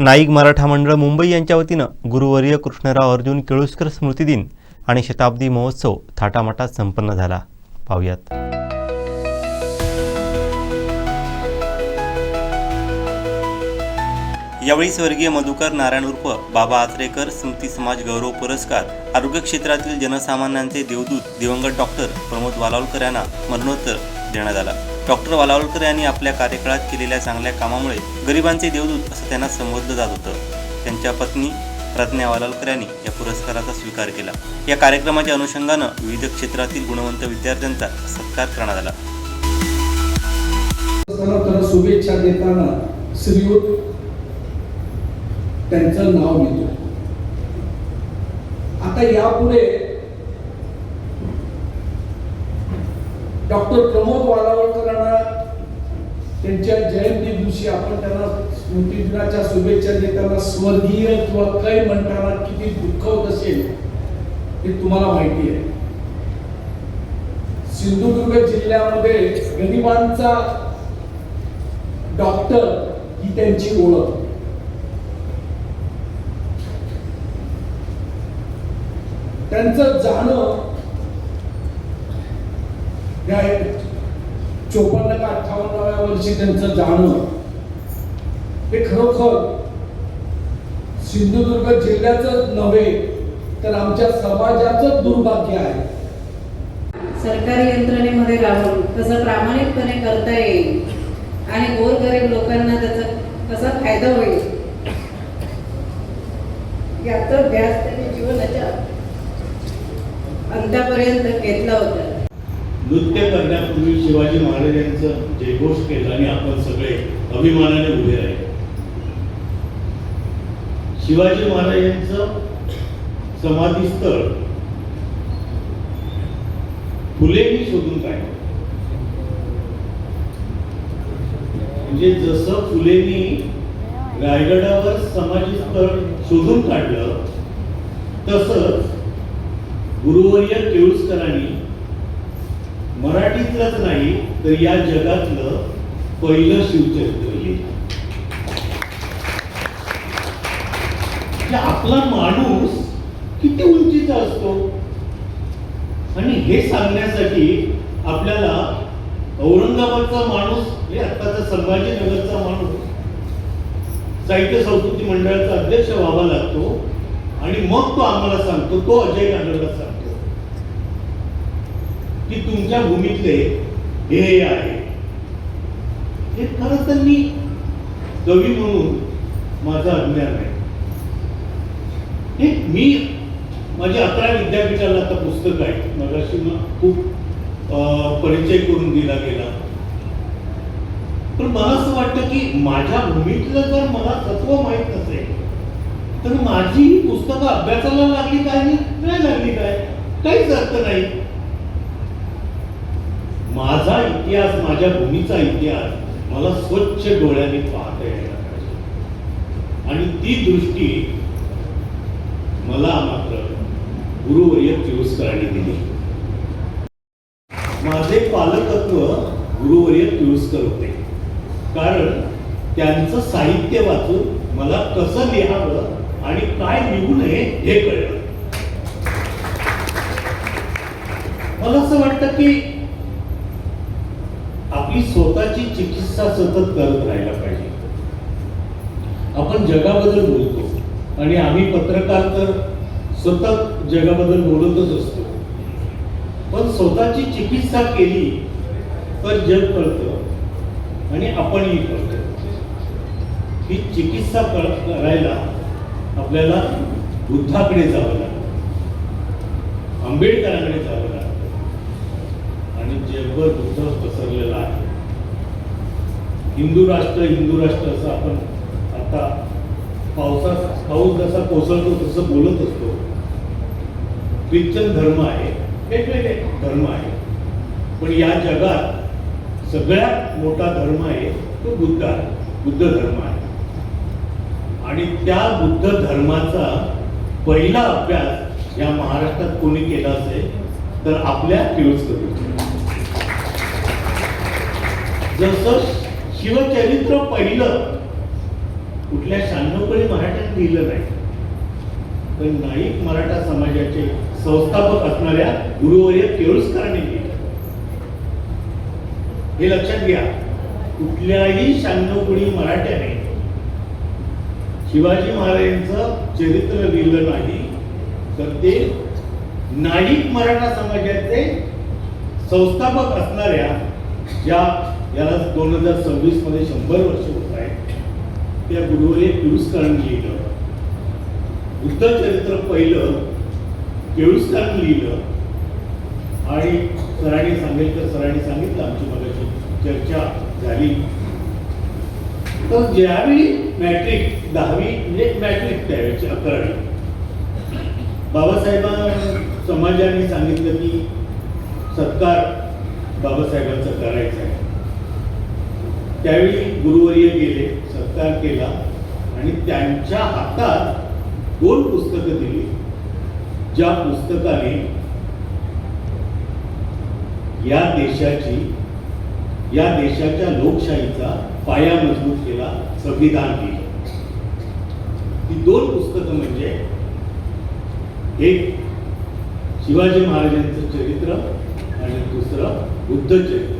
नाईक मराठा मंडळ मुंबई यांच्या वतीनं गुरुवर्य कृष्णराव अर्जुन केळुसकर स्मृती दिन आणि शताब्दी महोत्सव थाटामाटात संपन्न झाला. पाहुयात. यावेळी स्वर्गीय मधुकर नारायण उर्फ बाबा आचरेकर स्मृती समाज गौरव पुरस्कार आरोग्य क्षेत्रातील जनसामान्यांचे देवदूत दिवंगत डॉक्टर प्रमोद वालावलकर यांना मरणोत्तर देण्यात आला. डॉक्टर वालावलकर यांनी आपल्या कार्यकाळात केलेल्या चांगल्या कामामुळे गरिबांचे देवदूत असं त्यांना संबोधलं जात होतं. त्यांच्या पत्नी प्रज्ञा वालावलकर यांनी या पुरस्काराचा स्वीकार केला. या कार्यक्रमाच्या अनुषंगानं विविध क्षेत्रातील गुणवंत विद्यार्थ्यांचा सत्कार करण्यात आला. शुभेच्छा देताना श्रीयुत त्यांचं नाव घेतो आता यापुढे डॉक्टर प्रमोद वालावळकरांना त्यांच्या जयंती दिवशी आपण त्यांना स्मृती दिनाच्या शुभेच्छा देताना स्वर्गीय किंवा कै म्हणताना किती दुःख होत असेल हे तुम्हाला माहिती आहे. सिंधुदुर्ग जिल्ह्यामध्ये गरिबांचा डॉक्टर ही त्यांची ओळख. त्यांचं जाणं या चोपन्न का अठ्ठावन्नाव्या वर्षी त्यांचं जाणं. हे खरोखर सिंधुदुर्ग जिल्ह्याच नव्हे तर आमच्या समाजाचं दुर्भाग्य आहे. सरकारी यंत्रणेमध्ये राहून कसं प्रामाणिकपणे करता येईल आणि गोरगरीब लोकांना त्याचा कसा फायदा होईल याचं ध्यास त्यांनी जीवनाच्या अंतापर्यंत घेतला होता. नृत्य करण्यापूर्वी शिवाजी महाराजांचं जयघोष केला आणि आपण सगळे अभिमानाने उभे राहिले. शिवाजी महाराजांचं समाधीस्थळ फुलेंनी शोधून काढलं. म्हणजे जसं फुलेंनी रायगडावर समाधीस्थळ शोधून काढलं तसंच गुरुवर्य केळुसकरांनी मराठीतलंच नाही तर या जगातलं पहिलं शिवचरित्र लिहिलं म्हणजे आपला माणूस किती उंचीचा असतो? आणि हे सांगण्यासाठी आपल्याला औरंगाबादचा माणूस हे आत्ताचा संभाजीनगरचा माणूस साहित्य संस्कृती मंडळाचा अध्यक्ष व्हावा लागतो. आणि मग तो आम्हाला सांगतो तो अजय गांधरला सांगतो. की तुमच्या भूमीतले ध्येय आहे. हे खरं तर मी कवी म्हणून माझा अज्ञान आहे. हे मी माझ्या अकरा विद्यापीठाला आता पुस्तक आहे. मगाशी खूप परिचय करून दिला गेला. पण मला असं वाटतं की माझ्या भूमीतलं जर मला तत्व माहीत नसेल तर माझी ही पुस्तकं अभ्यासाला लागली काय नाही नाही लागली काय? काहीच अर्थ नाही. इतिहास माझ्या भूमीचा इतिहास मला स्वच्छ डोळ्याने पाहता यायला पाहिजे. आणि ती दृष्टी मला मात्र गुरुवर्य तिरुस्करांनी दिली. माझे पालकत्व गुरुवर्य तिरुस्कर होते. कारण त्यांचं साहित्य वाचून मला कसं लिहावं आणि काय लिहू नये हे कळलं. मला असं वाटतं की स्वतःची चिकित्सा सतत करत राहायला पाहिजे. आपण जगाबद्दल बोलतो आणि आम्ही पत्रकार तर सतत जगाबद्दल बोलतच असतो. पण स्वतःची चिकित्सा केली तर जग कळतं आणि आपणही कळतो. ही चिकित्सा कर- करायला आपल्याला बुद्धाकडे जावं लागतं. आंबेडकरांकडे जावं लागतं. आणि जगभर बुद्ध पसरलेला आहे हिंदू राष्ट्र हिंदू राष्ट्र असं आपण आता पावसा पाऊस जसा कोसळतो तसं बोलत असतो. ख्रिश्चन धर्म आहे वेगवेगळे धर्म आहे पण या जगात सगळ्यात मोठा धर्म आहे तो बुद्ध आहे बुद्ध धर्म आहे. आणि त्या बुद्ध धर्माचा पहिला अभ्यास या महाराष्ट्रात कोणी केला असेल तर आपल्या किळुसकर जसं शिवचरित्र पहिलं कुठल्या शहाण्णवकडे मराठ्यात लिहिलं नाही. पण नाईक मराठा समाजाचे संस्थापक असणाऱ्या गुरुवर्य केळुसकरांनी लिहिलं. हे लक्षात घ्या कुठल्याही शहाण्णव मराठ्याने शिवाजी महाराजांचं चरित्र लिहिलं नाही तर ते नाईक मराठा समाजाचे संस्थापक असणाऱ्या ज्या याला दोन हजार सव्वीसमध्ये शंभर वर्ष होत आहे त्या गुरुवर्य केळुसकरांनी लिहिलं. बुद्ध चरित्र पहिलं केळुस्कार लिहिलं. आणि सरांनी सांगेल तर सरांनी सांगितलं आमची मगाशी चर्चा झाली. तर ज्यावेळी मॅट्रिक दहावी म्हणजे मॅट्रिक त्यावेळेची अकरावी. बाबासाहेबां समाजाने सांगितलं की सत्कार बाबासाहेबांचा करायचा आहे. त्यावेळी गुरुवर्य गेले सत्कार केला आणि त्यांच्या हातात दोन पुस्तकं दिली ज्या पुस्तकाने या देशाची या देशाच्या लोकशाहीचा पाया मजबूत केला संविधान दिलं. ती दोन पुस्तकं म्हणजे एक शिवाजी महाराजांचं चरित्र आणि दुसरं बुद्ध चरित्र.